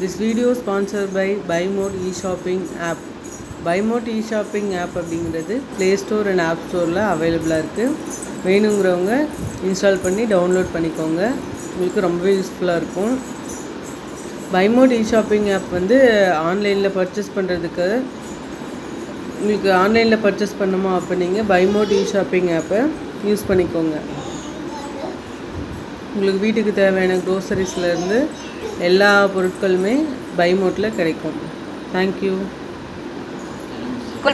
This video by by Buymode e shopping app Buymode e shopping app அப்படிங்கிறது play store and app ஸ்டோரில் அவைலபிளாக இருக்குது வேணுங்கிறவங்க install பண்ணி டவுன்லோட் பண்ணிக்கோங்க. உங்களுக்கு ரொம்பவே யூஸ்ஃபுல்லாக இருக்கும். பைமோட் இ-ஷாப்பிங் ஆப் வந்து ஆன்லைனில் பர்ச்சேஸ் பண்ணுறதுக்கு உங்களுக்கு ஆன்லைனில் பர்ச்சேஸ் பண்ணுமா அப்போ நீங்கள் பைமோட் இ-ஷாப்பிங் ஆப்பை யூஸ் பண்ணிக்கோங்க. உங்களுக்கு வீட்டுக்கு தேவையான க்ரோசரிஸ்லேருந்து எல்லா பொருட்களுமே பைமோட்டில் கிடைக்கும். தேங்க்யூ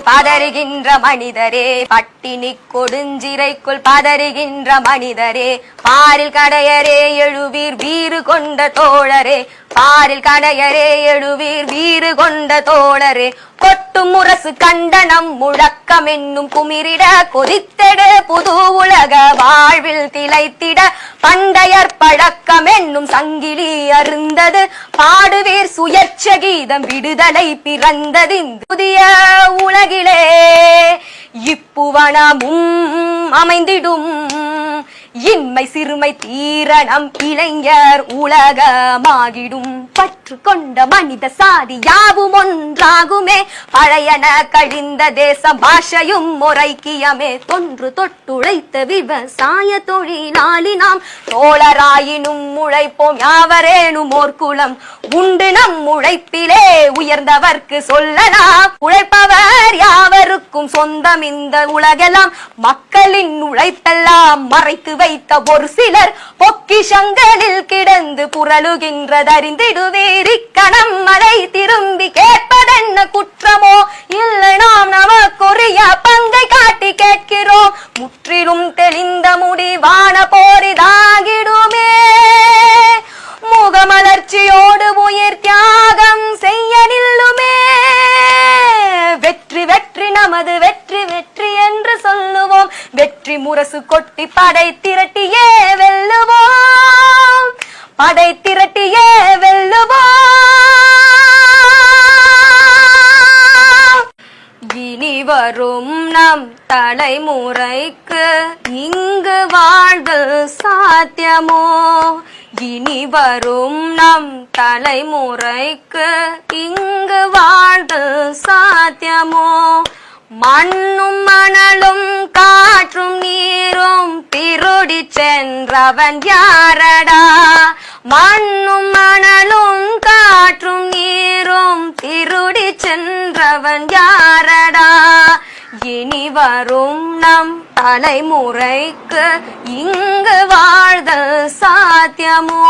பதறுகின்ற மனிதரே பட்டினி கொடுஞ்சிறைக்குள் பதறுகின்ற மனிதரே பாரில் கடையரே எழுவீர் வீறு கொண்ட தோழரே பாரில் கடையரே எழுவீர் வீறு கொண்ட தோழரே கொட்டு முரசு கண்டனம் முழக்கம் என்னும் குமிரிட கொதித்தெடு புது உலக வாழ்வில் திளைத்திட பண்டையர் பழக்கம் என்னும் சங்கிலி அருந்தது பாடுவீர் சுயற்ச கீதம் விடுதலை பிறந்தது புதிய உலகிலே இப்புவனமும் அமைந்திடும் இன்மை சிறுமை தீரணம் இளைஞர் உலகமாகிடும். பற்று கொண்ட மனித சாதி யாவும் ஒன்றாகுமே. பழையன கழிந்த தேசம் பாஷையும் முறைக்கியமே. தொன்று தொட்டுழைத்த விவசாய தொழிலாளி நாம் தோழராயினும் உழைப்போம் யாவரேனும் ஓர் குலம் உண்டு நம் உழைப்பிலே உயர்ந்தவர்க்கு சொல்லலாம் உழைப்பவர் யாவருக்கும் சொந்தம் இந்த உலகெல்லாம் மக்களின் உழைப்பெல்லாம் மறைத்து வைத்த ஒரு சிலர் பொக்கிஷங்களில் கிடந்து புரளுகின்றதறிந்திடுவீர் கணம் மலை திரும்பி கேட்பதென்ன குற்றமோ? இல்லை நாம் நமக்குரிய பங்கை காட்டி கேட்கிறோம். முற்றிலும் தெளிந்த முடிவான போரிதாகிடுமே. முகமலர்ச்சியோடு உயிர் தியாகம் செய்ய நில்லுமே. வெற்றி வெற்றி நமது வெற்றி வெற்றி என்று சொல்லுவோம். வெற்றி முரசு கொட்டி படை திரட்டியே. வரும் நம் தலைமுறைக்கு இங்கு வாழ்வு சாத்தியமோ? இனி வரும் நம் தலைமுறைக்கு இங்கு வாழ்வு சாத்தியமோ? மண்ணும் மணலும் காற்றும் நீரும் திருடி சென்றவன் யாரடா? மண்ணும் மணலும் காற்றும் நீரும் திருடி சென்றவன் யார் வரும் நம் தலைமுறைக்கு இங்கு வாழ்தல் சாத்தியமோ?